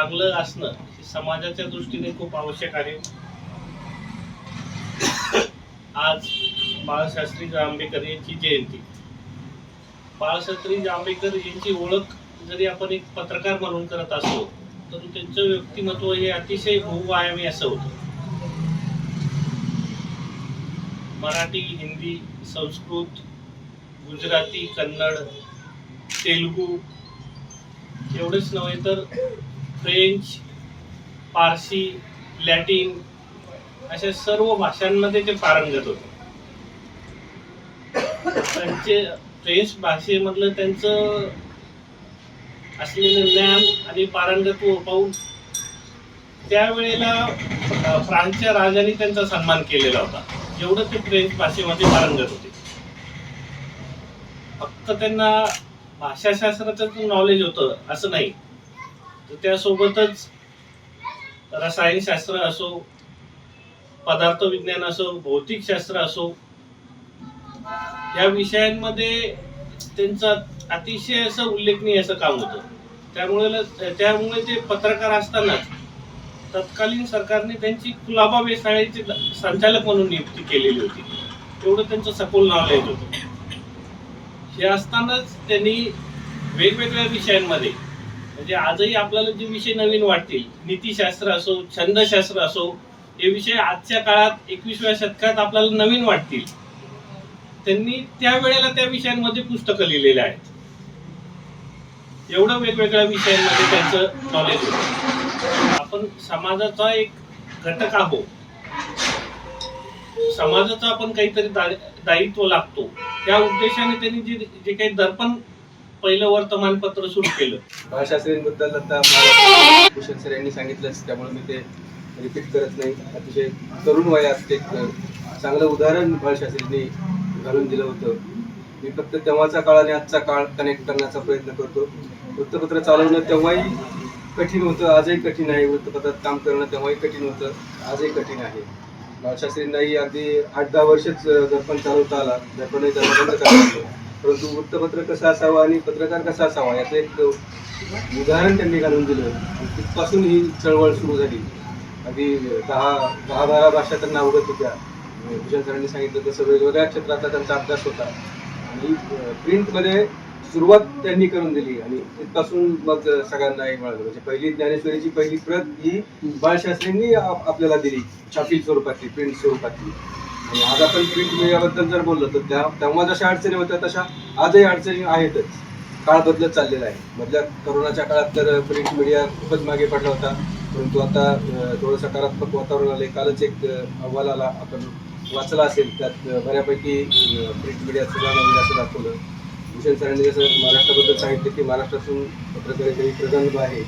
चांगलं असणं हे समाजाच्या दृष्टीने खूप आवश्यक आहे. आज बाळशास्त्री जांभेकर यांची जयंती. बाळशास्त्री जांभेकर यांची ओळख जरी आपण एक पत्रकार म्हणून करत असलो तर त्यांचं व्यक्तिमत्व हे अतिशय बहुआयामी असं होतं. मराठी हिंदी संस्कृत गुजराती कन्नड तेलुगू एवढंच नव्हे तर फ्रेंच पारसी लॅटिन अशा सर्व भाषांमध्ये ते पारंगत होते. त्यांचे फ्रेंच भाषेमधलं त्यांचं असलेलं ज्ञान आणि पारंगत्व पाहून त्यावेळेला फ्रान्सच्या राजाने त्यांचा सन्मान केलेला होता. एवढं ते फ्रेंच भाषेमध्ये पारंगत होते. फक्त त्यांना भाषाशास्त्राचं नॉलेज होतं असं नाही. त्यासोबतच रसायनशास्त्र असो पदार्थ विज्ञान असो भौतिकशास्त्र असो या विषयांमध्ये त्यांचं अतिशय असं उल्लेखनीय असं काम होतं. त्यामुळे त्यामुळे ते पत्रकार असतानाच तत्कालीन सरकारने त्यांची कुलाबा वेसाळ्याची संचालक म्हणून नियुक्ती केलेली होती. तेवढं त्यांचं सखोल नॉलेज होतं. हे असतानाच त्यांनी वेगवेगळ्या विषयांमध्ये म्हणजे आजही आपल्याला जे विषय नवीन वाटतील नीतीशास्त्र असो छंदशास्त्र असो हे विषय आजच्या काळात एकविसव्या शतकात आपल्याला नवीन वाटतील. त्यांनी त्या वेळेला त्या विषयांमध्ये पुस्तकं लिहिलेली आहेत. एवढं वेगवेगळ्या विषयांमध्ये त्यांचं नॉलेज होतं. आपण समाजाचा एक घटक आहोत. समाजाचा आपण काहीतरी दायित्व लागतो. त्या उद्देशाने त्यांनी जे जे काही दर्पण पहिलं वर्तमानपत्र सुरू केलं. भाषाश्रींबद्दल आता भूषण सर यांनी सांगितलंच त्यामुळे मी ते रिपीट करत नाही. अतिशय तरुण वयात एक चांगलं उदाहरण बाळशास्त्रींनी घालून दिलं होतं. मी फक्त तेव्हाचा काळ आणि आजचा काळ कनेक्ट करण्याचा प्रयत्न करतो. वृत्तपत्र चालवणं तेव्हाही कठीण होतं आजही कठीण आहे. वृत्तपत्रात काम करणं तेव्हाही कठीण होतं आजही कठीण आहे. बाळशास्त्रींनाही अगदी आठ दहा वर्षच दर्पण चालवता आला. दर्पणही त्यांना बंद करायला परंतु वृत्तपत्र कसं असावं आणि पत्रकार कसा असावा याचं एक उदाहरण त्यांनी घालून दिलं. तिथपासून ही चळवळ सुरू झाली. अगदी दहा दहा बारा भाषा त्यांना अवगत होत्या. भूषण सरांनी सांगितलं तसं वेगवेगळ्या क्षेत्रातला त्यांचा अभ्यास होता. आणि प्रिंटमध्ये सुरुवात त्यांनी करून दिली. आणि तिथपासून मग सगळ्यांना हे मिळालं. म्हणजे पहिली ज्ञानेश्वरीची पहिली प्रत ही बाळशास्त्रींनी आपल्याला दिली. छापील स्वरूपातली प्रिंट स्वरूपातली. आज आपण प्रिंट मीडियाबद्दल जर बोललो तर त्या तेव्हा जशा अडचणी होत्या तशा आजही अडचणी आहेतच. काळ बदलत चाललेला आहे. मधल्या करोनाच्या काळात तर प्रिंट मीडिया खूपच मागे पडला होता. परंतु आता थोडं सकारात्मक वातावरण आले कालच एक अहवाल आला. आपण वाचला असेल. त्यात बऱ्यापैकी प्रिंट मीडिया सुधारणा असं दाखवलं. भूषण सरांनी जसं महाराष्ट्राबद्दल सांगितलं की महाराष्ट्रातून पत्रकारिता प्रगल्भ आहे.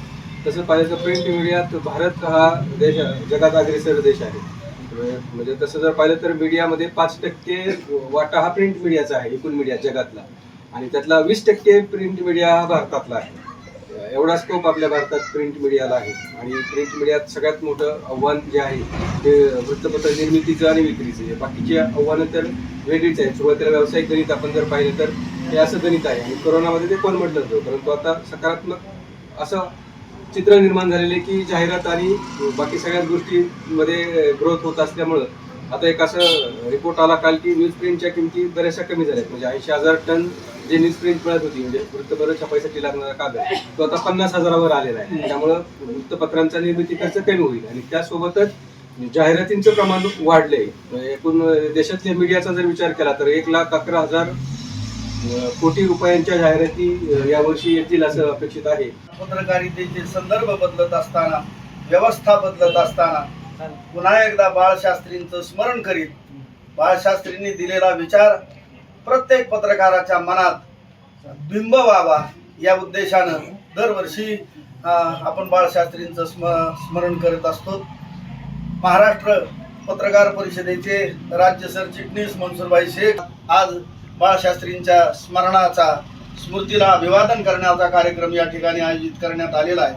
तसं पाहिजे तर प्रिंट मीडियात भारत हा देश जगात अग्रेसर देश आहे. म्हणजे तसं जर पाहिलं तर मीडियामध्ये पाच टक्के वाटा हा प्रिंट मीडियाचा आहे एकूण मीडिया जगातला. आणि त्यातला वीस टक्के प्रिंट मीडिया हा भारतातला आहे. एवढा स्कोप आपल्या भारतात प्रिंट मीडियाला आहे. आणि प्रिंट मीडियात सगळ्यात मोठं आव्हान जे आहे ते वृत्तपत्र निर्मितीचं आणि विक्रीचं. आहे बाकीची आव्हानं तर वेगळीच आहेत. सुरुवातीला व्यावसायिक गणित आपण जर पाहिलं तर हे असं गणित आहे. आणि कोरोनामध्ये ते कोण म्हटलं होतं. परंतु आता सकारात्मक असं चित्र निर्माण झालेले की जाहिरात आणि बाकी सगळ्याच गोष्टींमध्ये ग्रोथ होत असल्यामुळं. आता एक असं रिपोर्ट आला काल की न्यूज प्रिंटच्या किमती बऱ्याचशा कमी झाल्यात. म्हणजे ऐंशी हजार टन जे न्यूज प्रिंट मिळत होती म्हणजे वृत्तपत्र छापायसाठी लागणारा कागद तो आता पन्नास हजारावर आलेला आहे. त्यामुळं वृत्तपत्रांचा निर्मिती खर्च कमी होईल आणि त्यासोबतच जाहिरातींचं प्रमाण वाढलंय. म्हणजे एकूण देशातल्या मीडियाचा जर विचार केला तर एक लाख अकरा हजार कोटी रुपयांच्या जाहिराती यावर्षी येतील असं अपेक्षित आहे. पत्रकारितेचे संदर्भ बदलत असताना व्यवस्था बदलत असताना पुन्हा एकदा बाळशास्त्रींचं स्मरण करीत बाळशास्त्रींनी दिलेला विचार प्रत्येक पत्रकाराच्या मनात बिंब व्हावा या उद्देशानं दरवर्षी आपण बाळशास्त्रींचं स्म स्मरण करत असतो. महाराष्ट्र पत्रकार परिषदेचे राज्य सरचिटणीस मनसुरभाई शेख आज बाळशास्त्रींच्या स्मरणाचा स्मृतीला अभिवादन करण्याचा कार्यक्रम या ठिकाणी आयोजित करण्यात आलेला आहे.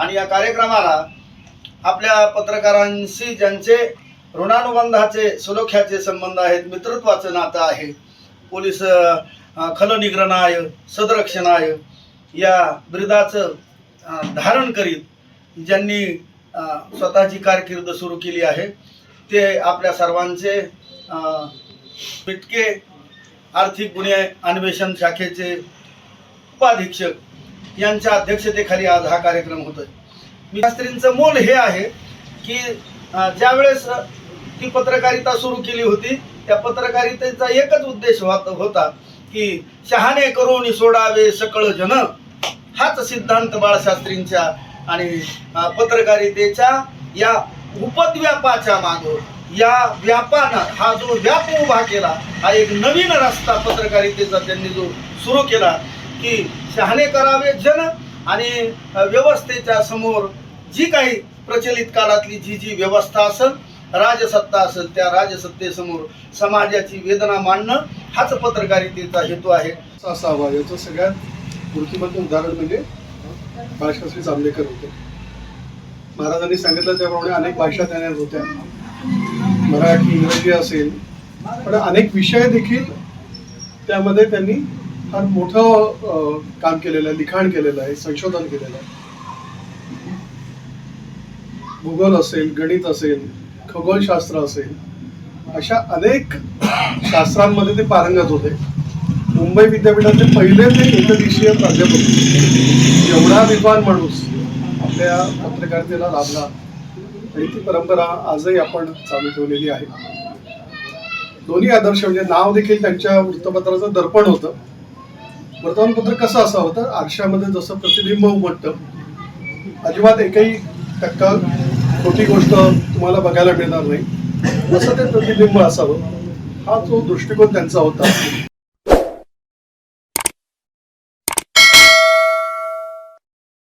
आणि या कार्यक्रमाला आपल्या पत्रकारांशी ज्यांचे ऋणानुबंधाचे सुलोख्याचे संबंध आहेत मित्रत्वाचं नातं आहे पोलीस खलनिग्रणाय सदरक्षणाय या ब्रिदाचं धारण करीत ज्यांनी स्वतःची कारकीर्द सुरू केली आहे ते आपल्या सर्वांचे पिटके आर्थिक गुन्हे अन्वेषण शाखेचे उपाधीक्षक यांच्या अध्यक्षतेखाली आज हा कार्यक्रम होतोय. मी शास्त्रींचं मोल हे आहे की ज्यावेळेस ती पत्रकारिता सुरू केली होती त्या पत्रकारितेचा एकच उद्देश होता की शहाणे करून सोडावे सकळ जन. हाच सिद्धांत बाळशास्त्रींच्या आणि पत्रकारितेच्या या उपद्व्यापाच्या माग या व्यापानं हा जो व्याप उभा केला हा एक नवीन रस्ता पत्रकारितेचा त्यांनी जो सुरू केला की शहाणे करावे जन आणि व्यवस्थेच्या समोर जी काही प्रचलित काळातली जी जी व्यवस्था असेल राजसत्ता असेल त्या राजसत्तेसमोर समाजाची वेदना मांडणं हाच पत्रकारितेचा हेतू आहे. असावा याचं सगळ्यात मूर्तिमंत उदाहरण म्हणजे बाळशास्त्री जांभेकर होते. महाराजांनी सांगितलं त्याप्रमाणे अनेक भाषा त्यांना होत्या. मराठी इंग्रजी असेल पण अनेक विषय देखील त्यामध्ये त्यांनी फार मोठं काम केलेलं आहे लिखाण केलेलं आहे संशोधन केलेलं आहे. भूगोल असेल गणित असेल खगोलशास्त्र असेल अशा अनेक शास्त्रांमध्ये ते पारंगत होते. मुंबई विद्यापीठाचे पहिले ते एकदिशीय प्राध्यापक एवढा विद्वान माणूस आपल्या पत्रकारितेला लाभला आणि ती परंपरा आजही आपण चालू ठेवलेली आहे. दोन्ही आदर्श म्हणजे नाव देखील त्यांच्या वृत्तपत्राचं दर्पण होतं. वर्तमानपत्र कसं असं होतं आरशामध्ये जसं प्रतिबिंब उमटतं अजिबात एकही टक्का खोटी गोष्ट तुम्हाला बघायला मिळणार नाही. जसं ते प्रतिबिंब असावं हा जो दृष्टिकोन त्यांचा होता.